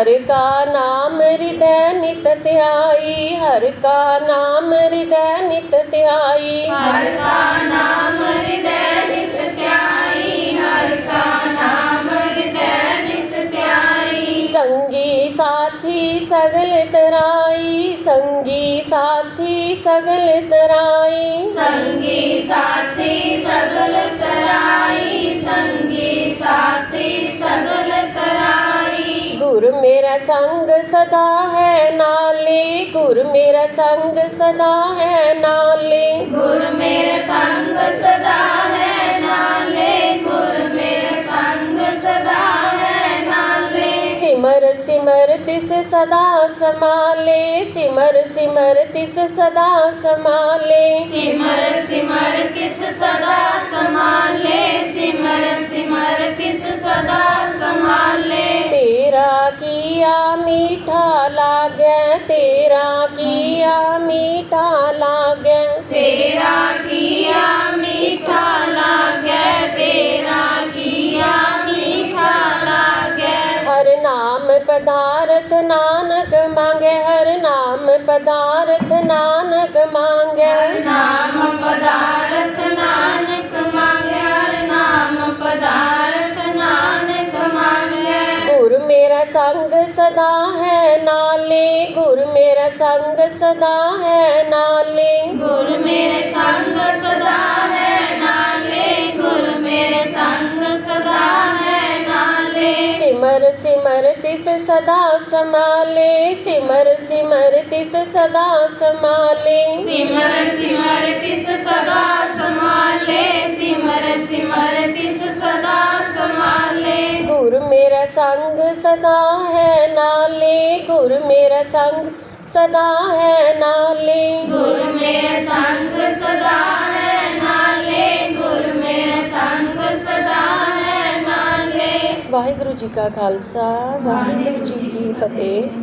हर का नाम हृदय नित त्याई हर का नाम हृदय नित त्याई। हर का नाम हृदय नित त्याई हर का नाम हृदय नित त्याई। संगी साथी सगल तराई संगी साथी सगल तराई संगी साथी सगल तराई मेरा संग सदा है नाले गुर मेरा संग सदा है नाले। गुर मेरा संग सदा है नाले संग सदा है सिमर सिमर तिस सदा समाले सिमर सिमर तिस सदा समाले। सिमर सिमर तिस सदा समाले सिमर सिमर मीठा लागे तेरा किया मीठा लागे। तेरा किया मीठा लागे तेरा किया मीठा लागे। हर नाम पदार्थ नानक मांगे हर नाम पदार्थ नानक मांगे। हर नाम पदार्थ नानक मेरा संग सदा है, नाले गुर मेरा संग सदा है, नाले गुर मेरे संग सदा है, नाले गुर मेरे संग सदा है, नाले। सिमर सिमर तिस सदा समाले सिमर सिमर तिस सदा समाले सिमर सिमर तिस सदा समाले ਮੇਰਾ ਸੰਗ ਸਦਾ ਹੈ ਨਾਲੇ ਗੁਰ ਮੇਰਾ ਸੰਗ ਸਦਾ ਹੈ ਨਾਲੇ। ਗੁਰ ਮੇਰੇ ਸੰਗ ਸਦਾ ਹੈ ਨਾਲੇ ਗੁਰ ਮੇਰੇ ਸੰਗ ਸਦਾ ਹੈ ਨਾਲੇ। ਵਾਹਿਗੁਰੂ ਜੀ ਕਾ ਖਾਲਸਾ ਵਾਹਿਗੁਰੂ ਜੀ ਕੀ ਫਤਿਹ।